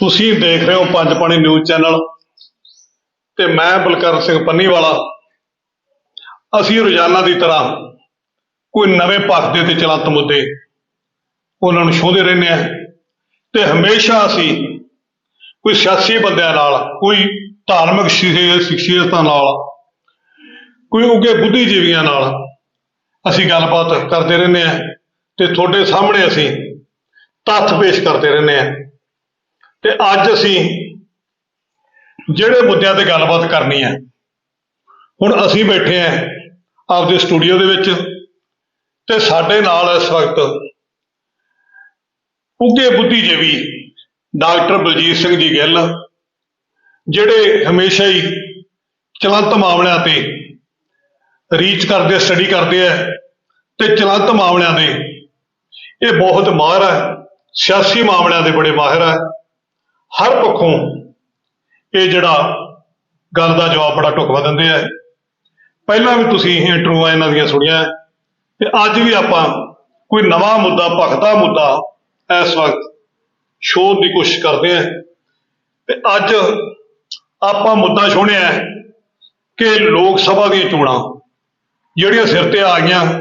ਤੁਸੀਂ ਦੇਖ ਰਹੇ ਹੋ ਪੰਜ ਪਾਣੀ ਨਿਊਜ਼ ਚੈਨਲ ਤੇ ਮੈਂ ਬਲਕਰ ਸਿੰਘ ਪੰਨੀਵਾਲਾ। ਅਸੀਂ ਰੋਜ਼ਾਨਾ ਦੀ ਤਰ੍ਹਾਂ ਕੋਈ ਨਵੇਂ ਪੱਖ ਦੇ ਤੇ ਚਲੰਤ ਮੁੱਦੇ ਉਹਨਾਂ ਨੂੰ ਛੋਹਦੇ ਰਹਿੰਦੇ ਆ ਤੇ ਹਮੇਸ਼ਾ ਅਸੀਂ ਕੋਈ ਸਿਆਸੀ ਬੰਦਿਆਂ ਨਾਲ, ਕੋਈ ਧਾਰਮਿਕ ਸ਼ਖਸੀਅਤਾਂ ਨਾਲ, ਕੋਈ ਉੱਗੇ ਬੁੱਧੀਜੀਵੀਆਂ ਨਾਲ ਅਸੀਂ ਗੱਲਬਾਤ ਕਰਦੇ ਰਹਿੰਦੇ ਆ ਤੇ ਤੁਹਾਡੇ ਸਾਹਮਣੇ ਅਸੀਂ ਤੱਥ ਪੇਸ਼ ਕਰਦੇ ਰਹਿੰਦੇ ਆ ਤੇ ਅੱਜ ਅਸੀਂ ਜਿਹੜੇ ਮੁੱਦਿਆਂ ਤੇ ਗੱਲਬਾਤ ਕਰਨੀ ਹੈ, ਹੁਣ ਅਸੀਂ ਬੈਠੇ ਆਂ ਆਪਦੇ ਸਟੂਡੀਓ ਦੇ ਵਿੱਚ ਤੇ ਸਾਡੇ ਨਾਲ ਇਸ ਵਕਤ ਉੱਗੇ ਬੁੱਧੀਜੀਵੀ ਡਾਕਟਰ ਬਲਜੀਤ ਸਿੰਘ ਜੀ ਗਿੱਲ, ਜਿਹੜੇ ਹਮੇਸ਼ਾ ਹੀ ਚਲੰਤ ਮਾਮਲਿਆਂ ਤੇ ਰੀਚ ਕਰਦੇ ਸਟੱਡੀ ਕਰਦੇ ਆ ਤੇ ਚਲੰਤ ਮਾਮਲਿਆਂ ਦੇ, ਇਹ ਬਹੁਤ ਮਾਹਰ ਹੈ, ਸਿਆਸੀ ਮਾਮਲਿਆਂ ਦੇ ਬੜੇ ਮਾਹਿਰ ਹੈ। ਹਰ ਪੱਖੋਂ ਇਹ ਜਿਹੜਾ ਗੱਲ ਦਾ ਜਵਾਬ ਬੜਾ ਢੁਕਵਾ ਦਿੰਦੇ ਆ। ਪਹਿਲਾਂ ਵੀ ਤੁਸੀਂ ਇੰਟਰਵਿਊਆਂ ਇਹਨਾਂ ਦੀਆਂ ਸੁਣੀਆਂ ਤੇ ਅੱਜ ਵੀ ਆਪਾਂ ਕੋਈ ਨਵਾਂ ਮੁੱਦਾ ਭਖਦਾ ਮੁੱਦਾ ਇਸ ਵਕਤ ਸ਼ੋਧ ਦੀ ਕੋਸ਼ਿਸ਼ ਕਰਦੇ ਆ ਤੇ ਅੱਜ ਆਪਾਂ ਮੁੱਦਾ ਛੋਣਿਆ ਕਿ ਲੋਕ ਸਭਾ ਦੀਆਂ ਚੋਣਾਂ ਜਿਹੜੀਆਂ ਸਿਰ ਤੇ ਆ ਗਈਆਂ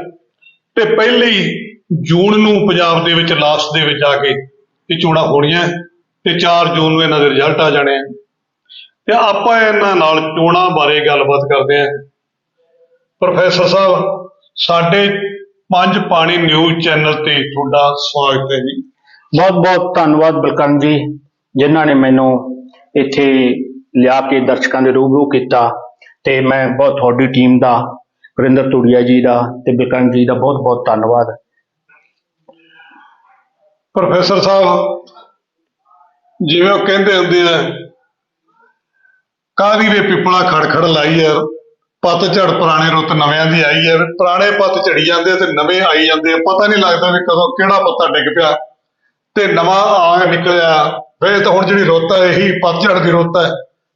ਤੇ ਪਹਿਲੀ ਜੂਨ ਨੂੰ ਪੰਜਾਬ ਦੇ ਵਿੱਚ ਲਾਸਟ ਦੇ ਵਿੱਚ ਆ ਕੇ ਇਹ ਚੋਣਾਂ ਹੋਣੀਆਂ। ਤੇ 4 ਜੂਨ ਨੂੰ ਇਹਨਾਂ ਦੇ ਰਿਜ਼ਲਟ ਆ ਜਾਣੇ ਆ। ਤੇ ਆਪਾਂ ਇਹਨਾਂ ਨਾਲ ਚੋਣਾਂ ਬਾਰੇ ਗੱਲਬਾਤ ਕਰਦੇ ਹਾਂ ਪ੍ਰੋਫੈਸਰ ਸਾਹਿਬ ਸਾਡੇ ਪੰਜ ਪਾਣੀ ਨਿਊਜ਼ ਚੈਨਲ ਤੇ ਤੁਹਾਡਾ ਸਵਾਗਤ ਹੈ ਜੀ। ਬਹੁਤ ਬਹੁਤ ਧੰਨਵਾਦ ਬਲਕਰਨ ਜੀ ਜਿਨ੍ਹਾਂ ਨੇ ਮੈਨੂੰ ਇੱਥੇ ਲਿਆ ਕੇ ਦਰਸ਼ਕਾਂ ਦੇ ਰੂਬਰੂ ਕੀਤਾ ਤੇ ਮੈਂ ਬਹੁਤ ਤੁਹਾਡੀ ਟੀਮ ਦਾ ਵਰਿੰਦਰ ਤੁੜੀਆ ਜੀ ਦਾ ਤੇ ਬਲਕਰਨ ਜੀ ਦਾ ਬਹੁਤ ਬਹੁਤ ਧੰਨਵਾਦ। ਪ੍ਰੋਫੈਸਰ ਸਾਹਿਬ ਜਿਵੇਂ ਉਹ ਕਹਿੰਦੇ ਹੁੰਦੇ ਆ, ਕਾਹਦੀ ਵੇ ਪਿਪਲਾ ਖੜਖੜ ਲਾਈ ਐ ਪਤਝੜ ਪੁਰਾਣੇ ਰੁੱਤ ਨਵਿਆਂ ਦੀ ਆਈ ਹੈ ਪੁਰਾਣੇ ਪੱਤ ਝੜੀ ਜਾਂਦੇ ਆ ਤੇ ਨਵੇਂ ਆਈ ਜਾਂਦੇ ਪਤਾ ਨਹੀਂ ਲੱਗਦਾ ਵੀ ਕਦੋਂ ਕਿਹੜਾ ਪੱਤਾ ਡਿੱਗ ਪਿਆ, ਤੇ ਨਵਾਂ ਆ ਨਿਕਲਿਆ ਵੇ ਤਾਂ ਹੁਣ ਜਿਹੜੀ ਰੁੱਤ ਹੈ ਇਹੀ ਪਤਝੜ ਦੀ ਰੁੱਤ ਹੈ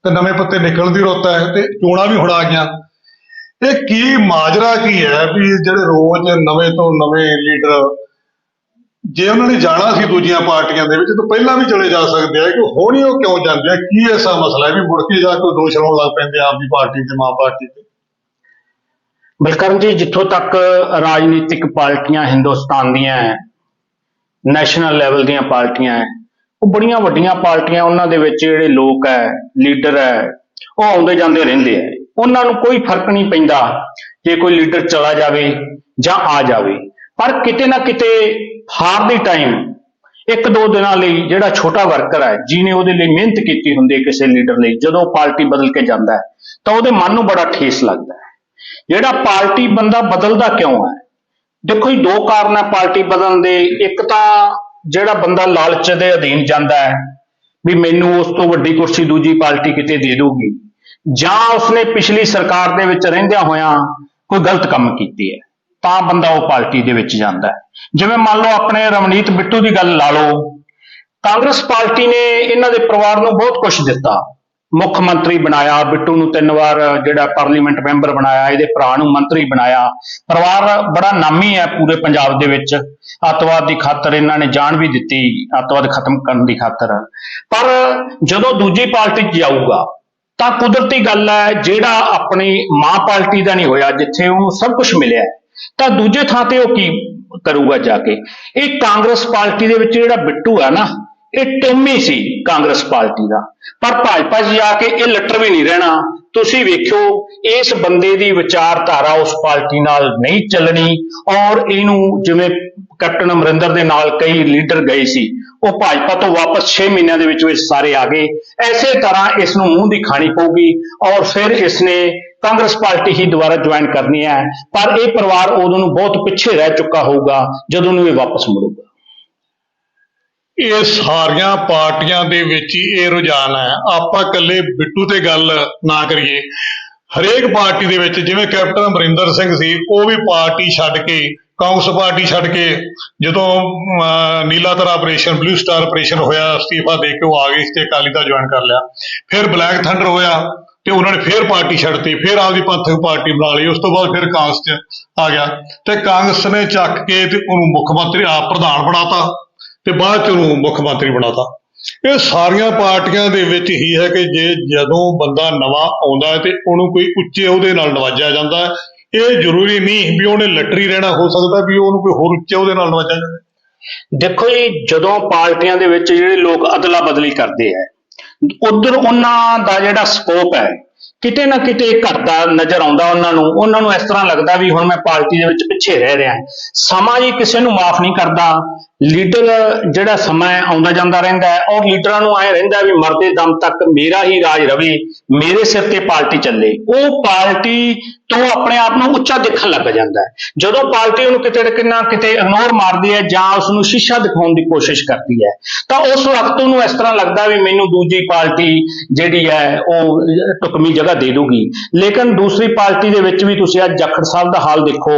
ਤੇ ਨਵੇਂ ਪੱਤੇ ਨਿਕਲਣ ਦੀ ਰੁੱਤ ਹੈ ਤੇ ਚੋਣਾਂ ਵੀ ਹੁਣ ਆ ਗਈਆਂ। ਇਹ ਕੀ ਮਾਜਰਾ ਕੀ ਹੈ ਵੀ ਜਿਹੜੇ ਰੋਜ਼ ਨਵੇਂ ਤੋਂ ਨਵੇਂ ਲੀਡਰ ਜੇ ਉਹਨਾਂ ਨੇ ਜਾਣਾ ਸੀ ਦੂਜੀਆਂ ਪਾਰਟੀਆਂ ਦੇ ਵਿੱਚ ਤਾਂ ਪਹਿਲਾਂ ਵੀ ਚਲੇ ਜਾ ਸਕਦੇ ਆ ਕਿ ਹੁਣ ਹੀ ਉਹ ਕਿਉਂ ਜਾਂਦੇ ਆ? ਕੀ ਐਸਾ ਮਸਲਾ ਹੈ ਵੀ ਮੁੜ ਕੇ ਜਾ ਕੇ ਦੋਸ਼ ਲਾਉਣ ਲੱਗ ਪੈਂਦੇ ਆ ਆਪਦੀ ਪਾਰਟੀ ਤੇ, ਮਾਂ ਪਾਰਟੀ ਤੇ? ਬਲਕਰਨ ਜੀ, ਜਿੱਥੋਂ ਤੱਕ ਰਾਜਨੀਤਿਕ ਪਾਰਟੀਆਂ ਹਿੰਦੁਸਤਾਨ ਦੀਆਂ ਹੈ, ਨੈਸ਼ਨਲ ਲੈਵਲ ਦੀਆਂ ਪਾਰਟੀਆਂ ਹੈ, ਉਹ ਬੜੀਆਂ ਵੱਡੀਆਂ ਪਾਰਟੀਆਂ ਉਹਨਾਂ ਦੇ ਵਿੱਚ ਜਿਹੜੇ ਲੋਕ ਹੈ, ਲੀਡਰ ਹੈ, ਉਹ ਆਉਂਦੇ ਜਾਂਦੇ ਰਹਿੰਦੇ ਹੈ ਉਹਨਾਂ ਨੂੰ ਕੋਈ ਫ਼ਰਕ ਨਹੀਂ ਪੈਂਦਾ ਜੇ ਕੋਈ ਲੀਡਰ ਚਲਾ ਜਾਵੇ ਜਾਂ ਆ ਜਾਵੇ। ਪਰ ਕਿਤੇ ਨਾ ਕਿਤੇ ਹਾਰ ਦੀ ਟਾਈਮ ਇੱਕ ਦੋ ਦਿਨਾਂ ਲਈ ਜਿਹੜਾ ਛੋਟਾ ਵਰਕਰ ਹੈ, ਜਿਹਨੇ ਉਹਦੇ ਲਈ ਮਿਹਨਤ ਕੀਤੀ ਹੁੰਦੀ ਹੈ ਕਿਸੇ ਲੀਡਰ ਲਈ, ਜਦੋਂ ਪਾਰਟੀ ਬਦਲ ਕੇ ਜਾਂਦਾ ਹੈ, ਤਾਂ ਉਹਦੇ ਮਨ ਨੂੰ ਬੜਾ ਠੇਸ ਲੱਗਦਾ ਹੈ। ਜਿਹੜਾ ਪਾਰਟੀ ਬੰਦਾ ਬਦਲਦਾ ਕਿਉਂ ਹੈ? ਦੇਖੋ ਜੀ, ਦੋ ਕਾਰਨ ਹੈ ਪਾਰਟੀ ਬਦਲਣ ਦੇ। ਇੱਕ ਤਾਂ ਜਿਹੜਾ ਬੰਦਾ ਲਾਲਚ ਦੇ ਅਧੀਨ ਜਾਂਦਾ ਹੈ ਵੀ ਮੈਨੂੰ ਉਸ ਤੋਂ ਵੱਡੀ ਕੁਰਸੀ ਦੂਜੀ ਪਾਰਟੀ ਕਿਤੇ ਦੇ ਦੂਗੀ ਜਾਂ ਉਸਨੇ ਪਿਛਲੀ ਸਰਕਾਰ ਦੇ ਵਿੱਚ ਰਹਿੰਦਿਆਂ ਹੋਇਆਂ ਕੋਈ ਗਲਤ ਕੰਮ ਕੀਤੇ ਹੈ। ਤਾਂ ਬੰਦਾ ਉਹ ਪਾਰਟੀ ਦੇ ਵਿੱਚ ਜਾਂਦਾ ਹੈ। ਜਿਵੇਂ ਮੰਨ ਲਓ ਆਪਣੇ ਰਵਨੀਤ ਬਿੱਟੂ ਦੀ ਗੱਲ ਲਾ ਲਓ, ਕਾਂਗਰਸ ਪਾਰਟੀ ਨੇ ਇਹਨਾਂ ਦੇ ਪਰਿਵਾਰ ਨੂੰ ਬਹੁਤ ਕੁਝ ਦਿੱਤਾ। ਮੁੱਖ ਮੰਤਰੀ ਬਣਾਇਆ, ਬਿੱਟੂ ਨੂੰ ਤਿੰਨ ਵਾਰ ਜਿਹੜਾ ਪਾਰਲੀਮੈਂਟ ਮੈਂਬਰ ਬਣਾਇਆ, ਇਹਦੇ ਭਰਾ ਨੂੰ ਮੰਤਰੀ ਬਣਾਇਆ। ਪਰਿਵਾਰ ਬੜਾ ਨਾਮੀ ਹੈ ਪੂਰੇ ਪੰਜਾਬ ਦੇ ਵਿੱਚ। ਅੱਤਵਾਦ ਦੀ ਖਾਤਰ ਇਹਨਾਂ ਨੇ ਜਾਨ ਵੀ ਦਿੱਤੀ, ਅੱਤਵਾਦ ਖਤਮ ਕਰਨ ਦੀ ਖਾਤਰ। ਪਰ ਜਦੋਂ ਦੂਜੀ ਪਾਰਟੀ 'ਚ ਜਾਊਗਾ, ਤਾਂ ਕੁਦਰਤੀ ਗੱਲ ਹੈ, ਜਿਹੜਾ ਆਪਣੀ ਮਾਂ ਪਾਰਟੀ ਦਾ ਨਹੀਂ ਹੋਇਆ, ਜਿੱਥੇ ਉਹਨੂੰ ਸਭ ਕੁਝ ਮਿਲਿਆ ਤਾਂ ਦੂਜੇ ਥਾਂ ਤੇ ਉਹ ਕੀ ਕਰੂਗਾ ਜਾ ਕੇ? ਇਹ ਕਾਂਗਰਸ ਪਾਰਟੀ ਦੇ ਵਿੱਚ ਜਿਹੜਾ ਬਿੱਟੂ ਆ ਨਾ, ਇਹ ਟੋਮੀ ਸੀ ਕਾਂਗਰਸ ਪਾਰਟੀ ਦਾ। ਪਰ ਭਾਜਪਾ 'ਚ ਜਾ ਕੇ ਇਹ ਲੱਟਰ ਵੀ ਨਹੀਂ ਰਹਿਣਾ। ਤੁਸੀਂ ਵੇਖਿਓ, ਇਸ ਬੰਦੇ ਦੀ ਵਿਚਾਰਧਾਰਾ ਉਸ ਪਾਰਟੀ ਨਾਲ ਨਹੀਂ ਚੱਲਣੀ ਔਰ ਇਹਨੂੰ ਜਿਵੇਂ ਕੈਪਟਨ ਅਮਰਿੰਦਰ ਦੇ ਨਾਲ ਕਈ ਲੀਡਰ ਗਏ ਸੀ, ਉਹ ਭਾਜਪਾ ਤੋਂ ਵਾਪਸ 6 ਮਹੀਨਿਆਂ ਦੇ ਵਿੱਚ ਵਿੱਚ ਸਾਰੇ ਆ ਗਏ। ਐਸੇ ਤਰ੍ਹਾਂ ਇਸ ਨੂੰ ਮੂੰਹ ਦੀ ਖਾਣੀ ਪਊਗੀ ਔਰ ਫਿਰ ਇਸ ਨੇ ਕਾਂਗਰਸ ਪਾਰਟੀ ਹੀ ਦੁਬਾਰਾ ਜੁਆਇਨ ਕਰਨੀ ਹੈ ਪਰ ਇਹ ਪਰਿਵਾਰ ਉਦੋਂ ਨੂੰ ਬਹੁਤ ਪਿੱਛੇ ਰਹਿ ਚੁੱਕਾ ਹੋਊਗਾ ਜਦੋਂ ਨੂੰ ਇਹ ਵਾਪਸ ਮੁੜੂਗਾ। ਇਹ ਸਾਰੀਆਂ ਪਾਰਟੀਆਂ ਦੇ ਵਿੱਚ ਹੀ ਇਹ ਰੁਝਾਨ ਹੈ। ਆਪਾਂ ਇਕੱਲੇ ਬਿੱਟੂ ਤੇ ਗੱਲ ਨਾ ਕਰੀਏ। ਹਰੇਕ ਪਾਰਟੀ ਦੇ ਵਿੱਚ ਜਿਵੇਂ ਕੈਪਟਨ ਅਮਰਿੰਦਰ ਸਿੰਘ ਸੀ ਉਹ ਵੀ ਪਾਰਟੀ ਛੱਡ ਕੇ ਕਾਂਗਰਸ ਪਾਰਟੀ ਛੱਡ ਕੇ ਜਦੋਂ ਅਹ, ਨੀਲਾ ਤਾਰਾ ਆਪਰੇਸ਼ਨ ਬਲੂ ਸਟਾਰ ਆਪਰੇਸ਼ਨ ਹੋਇਆ ਅਸਤੀਫਾ ਦੇ ਕੇ ਉਹ ਆ ਗਏ ਸੀ ਤੇ ਅਕਾਲੀ ਦਲ ਜੁਆਇਨ ਕਰ ਲਿਆ। ਫਿਰ ਬਲੈਕ ਥੰਡਰ ਹੋਇਆ। ਤੇ ਉਹਨਾਂ ਨੇ ਫਿਰ ਪਾਰਟੀ ਛੱਡਤੀ, ਫਿਰ ਆਪਦੀ ਪੰਥਕ ਪਾਰਟੀ ਬਣਾ ਲਈ, ਉਸ ਤੋਂ ਬਾਅਦ ਫਿਰ ਕਾਂਗਰਸ 'ਚ ਆ ਗਿਆ। ਤੇ ਕਾਂਗਰਸ ਨੇ ਚੱਕ ਕੇ ਤੇ ਉਹਨੂੰ ਮੁੱਖ ਮੰਤਰੀ ਆਪ ਪ੍ਰਧਾਨ ਬਣਾਤਾ ਤੇ ਬਾਅਦ ਚ ਉਹਨੂੰ ਮੁੱਖ ਮੰਤਰੀ ਬਣਾਤਾ। ਇਹ ਸਾਰੀਆਂ ਪਾਰਟੀਆਂ ਦੇ ਵਿੱਚ ਹੀ ਹੈ ਕਿ ਜੇ ਜਦੋਂ ਬੰਦਾ ਨਵਾਂ ਆਉਂਦਾ ਹੈ ਤੇ ਉਹਨੂੰ ਕੋਈ ਉੱਚੇ ਉਹਦੇ ਨਾਲ ਨਵਾਜਿਆ ਜਾਂਦਾ ਹੈ, ਇਹ ਜ਼ਰੂਰੀ ਨਹੀਂ ਵੀ ਉਹਨੇ ਲੱਟਰੀ ਰਹਿਣਾ ਹੋ ਸਕਦਾ ਵੀ ਉਹਨੂੰ ਕੋਈ ਹੋਰ ਉੱਚੇ ਉਹਦੇ ਨਾਲ ਨਵਾਜਿਆ ਜਾਵੇ। ਦੇਖੋ ਜੀ, ਜਦੋਂ ਪਾਰਟੀਆਂ ਦੇ ਵਿੱਚ ਜਿਹੜੇ ਲੋਕ ਅਦਲਾ ਬਦਲੀ ਕਰਦੇ ਆ ਉਧਰ ਉਹਨਾਂ ਦਾ ਜਿਹੜਾ ਸਕੋਪ ਹੈ, ਕਿਤੇ ਨਾ ਕਿਤੇ ਘਟਦਾ ਨਜ਼ਰ ਆਉਂਦਾ ਉਹਨਾਂ ਨੂੰ। ਉਹਨਾਂ ਨੂੰ ਇਸ ਤਰ੍ਹਾਂ ਲੱਗਦਾ ਵੀ ਹੁਣ ਮੈਂ ਪਾਰਟੀ ਦੇ ਵਿੱਚ ਪਿੱਛੇ ਰਹਿ ਰਿਹਾ। ਸਮਾਂ ਜੀ ਕਿਸੇ ਨੂੰ ਮਾਫ ਨਹੀਂ ਕਰਦਾ। ਲੀਡਰ ਜਿਹੜਾ ਸਮਾਂ ਹੈ, ਆਉਂਦਾ ਜਾਂਦਾ ਰਹਿੰਦਾ ਹੈ। ਔਰ ਲੀਡਰਾਂ ਨੂੰ ਐ ਰਹਿੰਦਾ ਵੀ ਮਰਦੇ ਦਮ ਤੱਕ ਮੇਰਾ ਹੀ ਰਾਜ ਰਵੇ, ਮੇਰੇ ਸਿਰ ਤੇ ਪਾਰਟੀ ਚੱਲੇ। ਉਹ ਪਾਰਟੀ ਤੋਂ ਆਪਣੇ ਆਪ ਨੂੰ ਉੱਚਾ ਦੇਖਣ ਲੱਗ ਜਾਂਦਾ ਹੈ। ਜਦੋਂ ਪਾਰਟੀ ਉਹਨੂੰ ਕਿਤੇ ਨਾ ਕਿੰਨਾ ਕਿਤੇ ਇਗਨੋਰ ਮਾਰਦੀ ਹੈ ਜਾਂ ਉਸ ਨੂੰ ਸ਼ੀਸ਼ਾ ਦਿਖਾਉਣ ਦੀ ਕੋਸ਼ਿਸ਼ ਕਰਦੀ ਹੈ, ਤਾਂ ਉਸ ਵਕਤ ਉਹਨੂੰ ਇਸ ਤਰ੍ਹਾਂ ਲੱਗਦਾ ਵੀ ਮੈਨੂੰ ਦੂਜੀ ਪਾਰਟੀ ਜਿਹੜੀ ਹੈ, ਉਹ ਟੁਕਮੀ ਜਗ੍ਹਾ ਦੇ ਦੂਗੀ ਲੇਕਿਨ ਦੂਸਰੀ ਪਾਰਟੀ ਦੇ ਵਿੱਚ ਵੀ ਤੁਸੀਂ ਅੱਜ ਜਾਖੜ ਸਾਹਿਬ ਦਾ ਹਾਲ ਦੇਖੋ,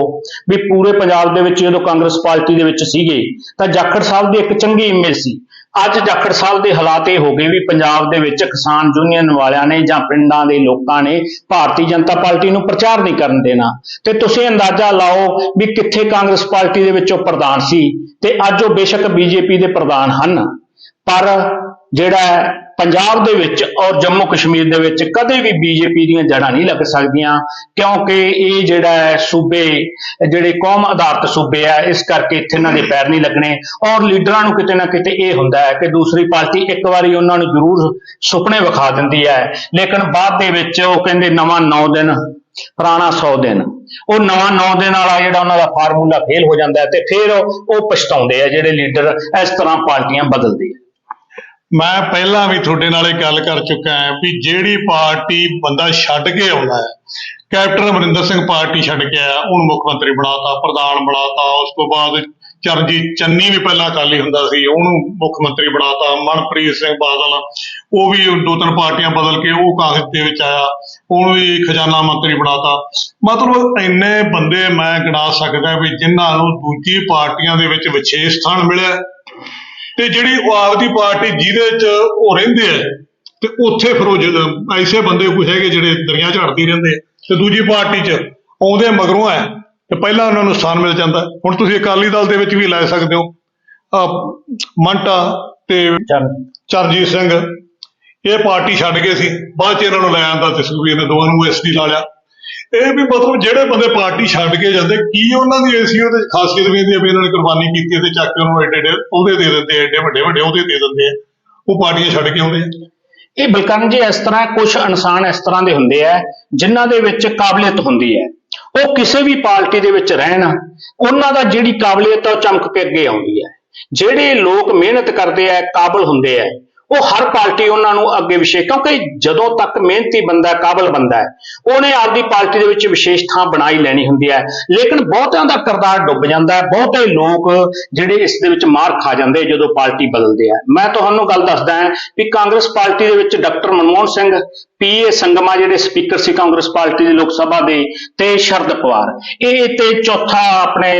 ਵੀ ਪੂਰੇ ਪੰਜਾਬ ਦੇ ਵਿੱਚ ਜਦੋਂ ਕਾਂਗਰਸ ਪਾਰਟੀ ਦੇ ਵਿੱਚ ਸੀਗੇ, ਤਾਂ ਜਾਖੜ ਸਾਹਿਬ ਦੀ ਇੱਕ ਚੰਗੀ ਇਮੇਜ ਸੀ। ਅੱਜ ਜਾਖੜ ਸਾਹਿਬ ਦੇ ਹਾਲਾਤ ਇਹ ਹੋ ਗਏ ਵੀ ਪੰਜਾਬ ਦੇ ਵਿੱਚ ਕਿਸਾਨ ਯੂਨੀਅਨ ਵਾਲਿਆਂ ਨੇ ਜਾਂ ਪਿੰਡਾਂ ਦੇ ਲੋਕਾਂ ਨੇ ਭਾਰਤੀ ਜਨਤਾ ਪਾਰਟੀ ਨੂੰ ਪ੍ਰਚਾਰ ਨਹੀਂ ਕਰਨ ਦੇਣਾ। ਤੇ ਤੁਸੀਂ ਅੰਦਾਜ਼ਾ ਲਾਓ ਵੀ ਕਿੱਥੇ ਕਾਂਗਰਸ ਪਾਰਟੀ ਦੇ ਵਿੱਚ ਉਹ ਪ੍ਰਧਾਨ ਸੀ ਤੇ ਅੱਜ ਉਹ ਬੇਸ਼ੱਕ ਬੀਜੇਪੀ ਦੇ ਪ੍ਰਧਾਨ ਹਨ। ਪਰ ਜਿਹੜਾ ਪੰਜਾਬ ਦੇ ਵਿੱਚ ਔਰ ਜੰਮੂ ਕਸ਼ਮੀਰ ਦੇ ਵਿੱਚ ਕਦੇ ਵੀ ਬੀਜੇਪੀ ਦੀਆਂ ਜੜ੍ਹਾਂ ਨਹੀਂ ਲੱਗ ਸਕਦੀਆਂ, ਕਿਉਂਕਿ ਇਹ ਜਿਹੜਾ ਹੈ ਸੂਬੇ, ਜਿਹੜੇ ਕੌਮ ਆਧਾਰਿਤ ਸੂਬੇ ਆ, ਇਸ ਕਰਕੇ ਇੱਥੇ ਇਹਨਾਂ ਦੇ ਪੈਰ ਨਹੀਂ ਲੱਗਣੇ ਔਰ ਲੀਡਰਾਂ ਨੂੰ ਕਿਤੇ ਨਾ ਕਿਤੇ ਇਹ ਹੁੰਦਾ ਹੈ ਕਿ ਦੂਸਰੀ ਪਾਰਟੀ ਇੱਕ ਵਾਰੀ ਉਹਨਾਂ ਨੂੰ ਜ਼ਰੂਰ ਸੁਪਨੇ ਵਿਖਾ ਦਿੰਦੀ ਹੈ, ਲੇਕਿਨ ਬਾਅਦ ਦੇ ਵਿੱਚ ਉਹ ਕਹਿੰਦੇ ਨਵਾਂ 9 ਦਿਨ, ਪੁਰਾਣਾ 100 ਦਿਨ। ਉਹ ਨਵਾਂ 9 ਦਿਨ ਵਾਲਾ ਜਿਹੜਾ ਉਹਨਾਂ ਦਾ ਫਾਰਮੂਲਾ ਫੇਲ ਹੋ ਜਾਂਦਾ ਹੈ ਤੇ ਫਿਰ ਉਹ ਪਛਤਾਉਂਦੇ ਆ ਜਿਹੜੇ ਲੀਡਰ ਇਸ ਤਰ੍ਹਾਂ ਪਾਰਟੀਆਂ ਬਦਲਦੇ ਆ। ਮੈਂ ਪਹਿਲਾਂ ਵੀ ਤੁਹਾਡੇ ਨਾਲ ਇਹ ਗੱਲ ਕਰ ਚੁੱਕਾ ਹਾਂ ਵੀ ਜਿਹੜੀ ਪਾਰਟੀ ਬੰਦਾ ਛੱਡ ਕੇ ਆਉਂਦਾ ਹੈ, ਕੈਪਟਨ ਅਮਰਿੰਦਰ ਸਿੰਘ ਪਾਰਟੀ ਛੱਡ ਕੇ ਆਇਆ, ਉਹਨੂੰ ਮੁੱਖ ਮੰਤਰੀ ਬਣਾਤਾ, ਪ੍ਰਧਾਨ ਬਣਾਤਾ, ਉਸ ਤੋਂ ਬਾਅਦ ਚਰਨਜੀਤ ਚੰਨੀ ਵੀ ਪਹਿਲਾਂ ਅਕਾਲੀ ਹੁੰਦਾ ਸੀ, ਉਹਨੂੰ ਮੁੱਖ ਮੰਤਰੀ ਬਣਾਤਾ, ਮਨਪ੍ਰੀਤ ਸਿੰਘ ਬਾਦਲ, ਉਹ ਵੀ ਦੋ ਤਿੰਨ ਪਾਰਟੀਆਂ ਬਦਲ ਕੇ ਉਹ ਕਾਂਗਰਸ ਦੇ ਵਿੱਚ ਆਇਆ, ਉਹਨੂੰ ਵੀ ਖਜ਼ਾਨਾ ਮੰਤਰੀ ਬਣਾਤਾ। ਮਤਲਬ ਇੰਨੇ ਬੰਦੇ ਮੈਂ ਗਿਣਾ ਸਕਦਾ ਵੀ ਜਿਨ੍ਹਾਂ ਨੂੰ ਦੂਜੀ ਪਾਰਟੀਆਂ ਦੇ ਵਿੱਚ ਵਿਸ਼ੇਸ਼ ਸਥਾਨ ਮਿਲਿਆ। ਤੇ ਜਿਹੜੀ ਉਹ ਆਪਦੀ ਪਾਰਟੀ ਜਿਹਦੇ ਚ ਉਹ ਰਹਿੰਦੇ ਆ ਤੇ ਉੱਥੇ ਫਿਰ ਉਹ ਐਸੇ ਬੰਦੇ ਕੋਈ ਹੈਗੇ ਜਿਹੜੇ ਦਰਿਆ ਝਾੜਦੇ ਰਹਿੰਦੇ ਤੇ ਦੂਜੀ ਪਾਰਟੀ ਚ ਆਉਂਦੇ ਮਗਰੋਂ ਆ ਤੇ ਪਹਿਲਾਂ ਉਹਨਾਂ ਨੂੰ ਸਥਾਨ ਮਿਲ ਜਾਂਦਾ। ਹੁਣ ਤੁਸੀਂ ਅਕਾਲੀ ਦਲ ਦੇ ਵਿੱਚ ਵੀ ਲੈ ਸਕਦੇ ਹੋ। ਮੰਟਾ ਤੇ ਚੱਲ ਚਰਨਜੀਤ ਸਿੰਘ ਇਹ ਪਾਰਟੀ ਛੱਡ ਗਏ ਸੀ ਬਾਅਦ ਚ ਇਹਨਾਂ ਨੂੰ ਲੈ ਆਂਦਾ ਤੇ ਸੁਖਬੀਰ ਨੇ ਦੋਵਾਂ ਨੂੰ ਐਸਡੀ ਲਾ ਲਿਆ। ਇਹ ਵੀ ਮਤਲਬ ਜਿਹੜੇ ਬੰਦੇ ਪਾਰਟੀ ਛੱਡ ਕੇ ਜਾਂਦੇ ਕੀ ਉਹਨਾਂ ਦੀ ਐਸੀ ਉਹਦੇ ਖਾਸੀਅਤ ਵੀ ਹੁੰਦੀ ਵੀ ਇਹਨਾਂ ਨੇ ਕੁਰਬਾਨੀ ਕੀਤੀ ਤੇ ਚੱਕ ਕੇ ਉਹਨੂੰ ਏਡੇ ਏਡੇ ਉਹਦੇ ਦੇ ਦਿੰਦੇ ਆ, ਵੱਡੇ ਵੱਡੇ ਉਹਦੇ ਦੇ ਦਿੰਦੇ ਆ। ਉਹ ਪਾਰਟੀਆਂ ਛੱਡ ਕੇ ਆਉਂਦੇ ਆ। ਇਹ ਬਲਕਰਨ ਜੀ ਇਸ ਤਰ੍ਹਾਂ ਕੁਝ ਇਨਸਾਨ ਇਸ ਤਰ੍ਹਾਂ ਦੇ ਹੁੰਦੇ ਆ ਜਿਨ੍ਹਾਂ ਦੇ ਵਿੱਚ ਕਾਬਲੀਅਤ ਹੁੰਦੀ ਹੈ। ਉਹ ਕਿਸੇ ਵੀ ਪਾਰਟੀ ਦੇ ਵਿੱਚ ਰਹਿਣ ਉਹਨਾਂ ਦਾ ਜਿਹੜੀ ਕਾਬਲੀਅਤ ਆ ਉਹ ਚਮਕ ਕੇ ਅੱਗੇ ਆਉਂਦੀ ਹੈ। ਜਿਹੜੇ ਲੋਕ ਮਿਹਨਤ ਕਰਦੇ ਆ ਕਾਬਲ ਹੁੰਦੇ ਆ ਉਹ ਹਰ ਪਾਰਟੀ ਉਹਨਾਂ ਨੂੰ ਅੱਗੇ ਵਿਸ਼ੇਸ਼ ਕਿਉਂਕਿ ਜਦੋਂ ਤੱਕ ਮਿਹਨਤੀ ਬੰਦਾ ਕਾਬਲ ਬੰਦਾ ਹੈ, ਉਹਨੇ ਆਪਦੀ ਪਾਰਟੀ ਦੇ ਵਿੱਚ ਵਿਸ਼ੇਸ਼ ਥਾਂ ਬਣਾਈ ਲੈਣੀ ਹੁੰਦੀ ਹੈ। ਲੇਕਿਨ ਬਹੁਤਿਆਂ ਦਾ ਕਿਰਦਾਰ ਡੁੱਬ ਜਾਂਦਾ ਹੈ, ਬਹੁਤੇ ਲੋਕ ਜਿਹੜੇ ਇਸ ਦੇ ਵਿੱਚ ਮਾਰ ਖਾ ਜਾਂਦੇ ਜਦੋਂ ਪਾਰਟੀ ਬਦਲਦੇ ਆ। ਮੈਂ ਤੁਹਾਨੂੰ ਗੱਲ ਦੱਸਦਾ ਹਾਂ ਵੀ ਕਾਂਗਰਸ ਪਾਰਟੀ ਦੇ ਵਿੱਚ ਡਾਕਟਰ ਮਨਮੋਹਨ ਸਿੰਘ, ਪੀਏ ਸੰਗਮਾ ਜਿਹੜੇ ਸਪੀਕਰ ਸੀ ਕਾਂਗਰਸ ਪਾਰਟੀ ਦੇ ਲੋਕ ਸਭਾ ਦੇ, ਤੇ ਸ਼ਰਦ ਪਵਾਰ। ਇਹ ਤੇ ਚੌਥਾ ਆਪਣੇ